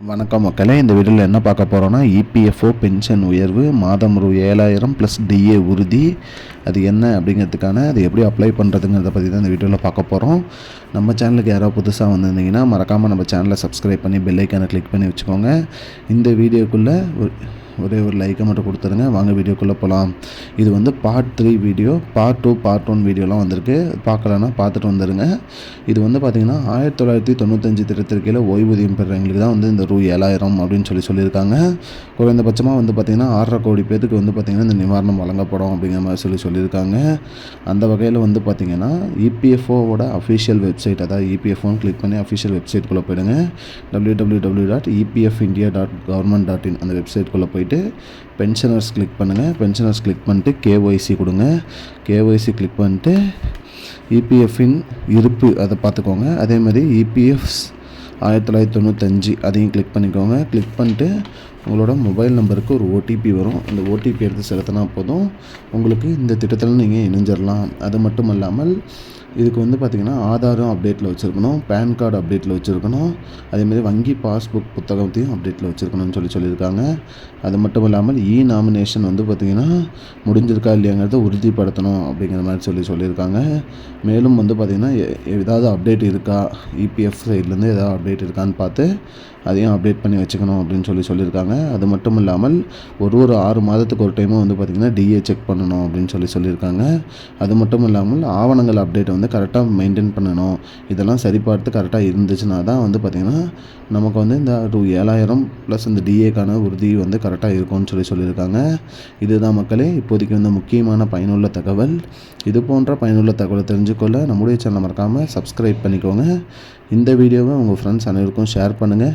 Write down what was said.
வணக்கம் மக்களே இந்த வீடியோவில் என்ன பார்க்க போகிறோன்னா இபிஎஃப்ஓ பென்ஷன் உயர்வு மாதம் ஒரு ஏழாயிரம் ப்ளஸ் டிஏ உறுதி. அது என்ன அப்படிங்கிறதுக்கான அது எப்படி அப்ளை பண்ணுறதுங்கிறத பற்றி தான் இந்த வீடியோவில் பார்க்க போகிறோம் நம்ம சேனலுக்கு யாராவது புதுசாக வந்திருந்தீங்கன்னா மறக்காமல் நம்ம சேனலை சப்ஸ்கிரைப் பண்ணி பெல் கிளிக் பண்ணி வச்சுக்கோங்க. இந்த வீடியோக்குள்ளே ஒரே ஒரு லைக்கை மட்டும் கொடுத்துருங்க. வாங்க வீடியோக்குள்ளே போகலாம் இது வந்து part three video part two part one வீடியோலாம் வந்திருக்கு. பார்க்கலன்னா பார்த்துட்டு வந்துடுங்க இது வந்து பார்த்திங்கன்னா ஆயிரத்தி தொள்ளாயிரத்தி தொண்ணூத்தஞ்சு திருத்திருக்கையில் ஓய்வூதியம் பெறுறவங்களுக்கு தான் வந்து இந்த ரூ ஏழாயிரம் அப்படின்னு சொல்லி சொல்லியிருக்காங்க. குறைந்தபட்சமாக வந்து பார்த்திங்கன்னா ஆறரை கோடி பேருக்கு வந்து பார்த்திங்கன்னா இந்த நிவாரணம் வழங்கப்படும் அப்படிங்கிற மாதிரி சொல்லி சொல்லியிருக்காங்க. அந்த வகையில் வந்து பார்த்திங்கன்னா இபிஎஃப்ஓவோட அஃபிஷியல் வெப்சைட் அதாவது இபிஎஃப்ஓன்னு கிளிக் பண்ணி அஃபிஷியல் வெப்சைட்குள்ளே போயிடுங்க. W W W dot EPF India dot government dot in அந்த வெப்சைட்குள்ளே போயிட்டு பென்ஷனர்ஸ் கிளிக் பண்ணுங்கள் பென்ஷனர்ஸ் கிளிக் பண்ணிட்டு கேஒய்சி கொடுங்க. கேஒய்சி கிளிக் பண்ணிட்டு இபிஎஃப்பின் இருப்பு அதை பார்த்துக்கோங்க. அதே மாதிரி இபிஎஃப்ஸ் ஆயிரத்தி தொள்ளாயிரத்தி தொண்ணூத்தஞ்சு அதையும் கிளிக் பண்ணிக்கோங்க. கிளிக் பண்ணிட்டு உங்களோட மொபைல் நம்பருக்கு ஒரு ஓடிபி வரும். அந்த ஓடிபி எடுத்து செலுத்தினா போதும். உங்களுக்கு இந்த திட்டத்தில் நீங்கள் இணைஞ்சிடலாம் அது மட்டும் இல்லாமல் இதுக்கு வந்து பார்த்திங்கன்னா ஆதாரும் அப்டேட்டில் வச்சுருக்கணும். பேன் கார்டு அப்டேட்டில் வச்சுருக்கணும். அதேமாதிரி வங்கி பாஸ்புக் புத்தகத்தையும் அப்டேட்டில் வச்சுருக்கணும்னு சொல்லி சொல்லியிருக்காங்க. அது மட்டும் இல்லாமல் இ நாமினேஷன் வந்து பார்த்திங்கன்னா முடிஞ்சிருக்கா இல்லையாங்கிறத உறுதிப்படுத்தணும் அப்படிங்கிற மாதிரி சொல்லி சொல்லியிருக்காங்க. மேலும் வந்து பார்த்திங்கன்னா எ- ஏதாவது அப்டேட் இருக்கா? இபிஎஃப் சைட்லேருந்து ஏதாவது அப்டேட் இருக்கான்னு பார்த்து அதையும் அப்டேட் பண்ணி வச்சுக்கணும் அப்படின்னு சொல்லி சொல்லியிருக்காங்க. அது மட்டும் இல்லாமல் ஒரு ஒரு ஆறு மாதத்துக்கு ஒரு டைமும் வந்து பார்த்திங்கன்னா டிஏ செக் பண்ணணும் அப்படின்னு சொல்லி சொல்லியிருக்காங்க. அது மட்டும் இல்லாமல் ஆவணங்கள் அப்டேட்டை வந்து கரெக்டாக மெயின்டைன் பண்ணணும். இதெல்லாம் சரிபார்த்து கரெக்டாக இருந்துச்சுன்னா தான் வந்து பார்த்திங்கன்னா நமக்கு வந்து இந்த ரூ ஏழாயிரம் ப்ளஸ் இந்த டிஏக்கான உறுதி வந்து கரெக்டாக இருக்கும்னு சொல்லி சொல்லியிருக்காங்க. இதுதான் மக்களே இப்போதைக்கு வந்து முக்கியமான பயனுள்ள தகவல். இது போன்ற பயனுள்ள தகவலை தெரிஞ்சுக்கொள்ள நம்முடைய சேனலை மறக்காமல் சப்ஸ்கிரைப் பண்ணிக்கோங்க. இந்த வீடியோவை உங்கள் ஃப்ரெண்ட்ஸ் அனைவருக்கும் ஷேர் பண்ணுங்கள்